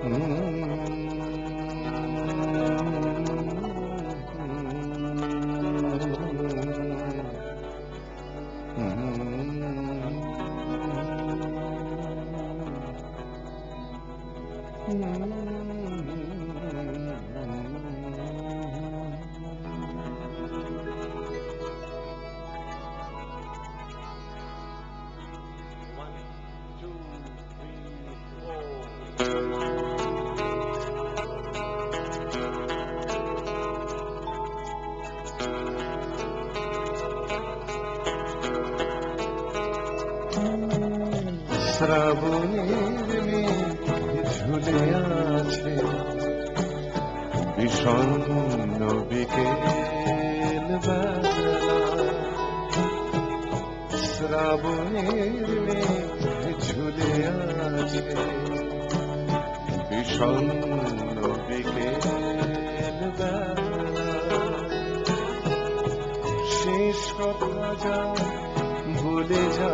Mm-hmm. mm-hmm. mm-hmm. mm-hmm. শ্রাবণের ঝুলে আছে। বিষণ্ণ বিকেল শ্রাবণের ঝুলে আছে। বিষণ্ণ বিকেল শেষ কথা যা ভুলে যা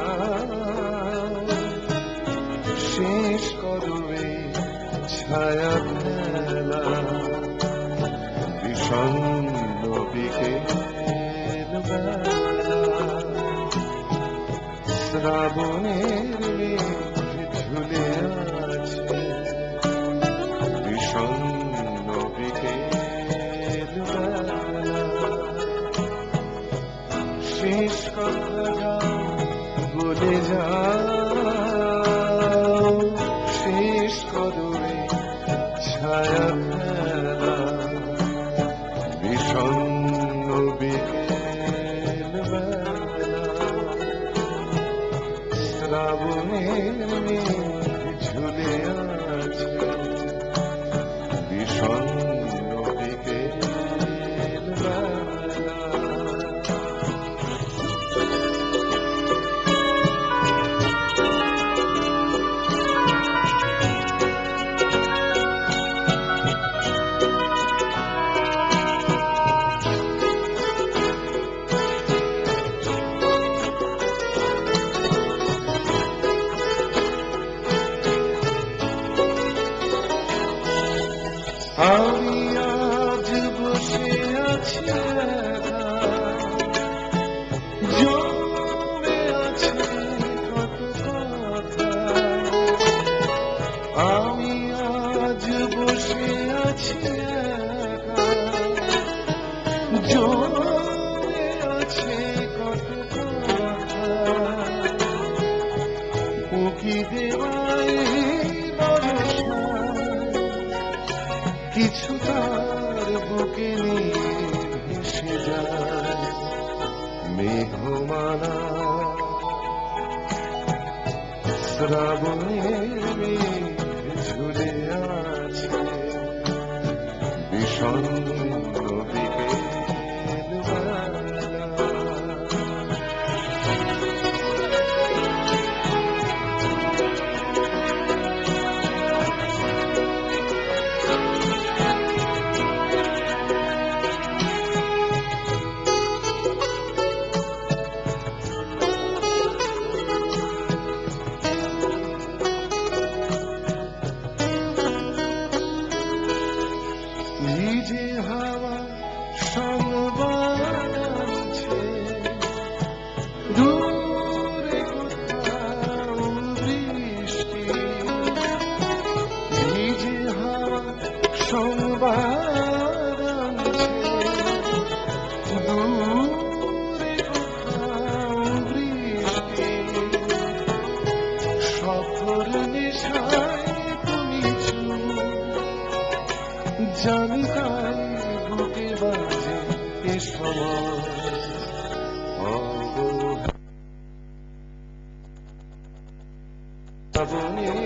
শেষ করবে ছায়া ফেলা বিষণ্ণ বিকেল শ্রাবণের ঝুলে আছে। বিষণ্ণ বিকেল শেষ কথা যা বলে যাও ছায়া ফেলা বিষণ্ণ বিকেল শ্রাবণের ঝুলে আছে। বিষণ্ণ বর্ষায় কিছু তার বুকে নিয়ে ভেসে যায় মেঘমালা। শ্রাবণের মেঘ ঝুলে আছে বিষণ্ণ কোথাও বৃষ্টি সফর জানি তাই বুকে বাজে এ সময় শ্রাবণের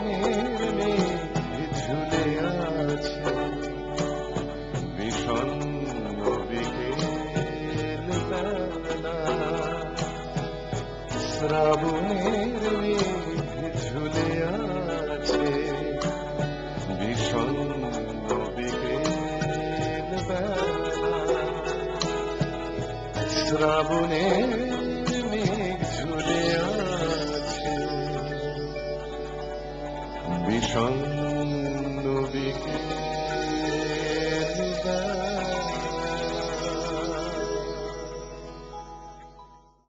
শ্রাবণের ঝুলে আছে। ভীষণ শ্রাবণের মেঘ ঝুলে আছে। বিষণ্ণ বিকেল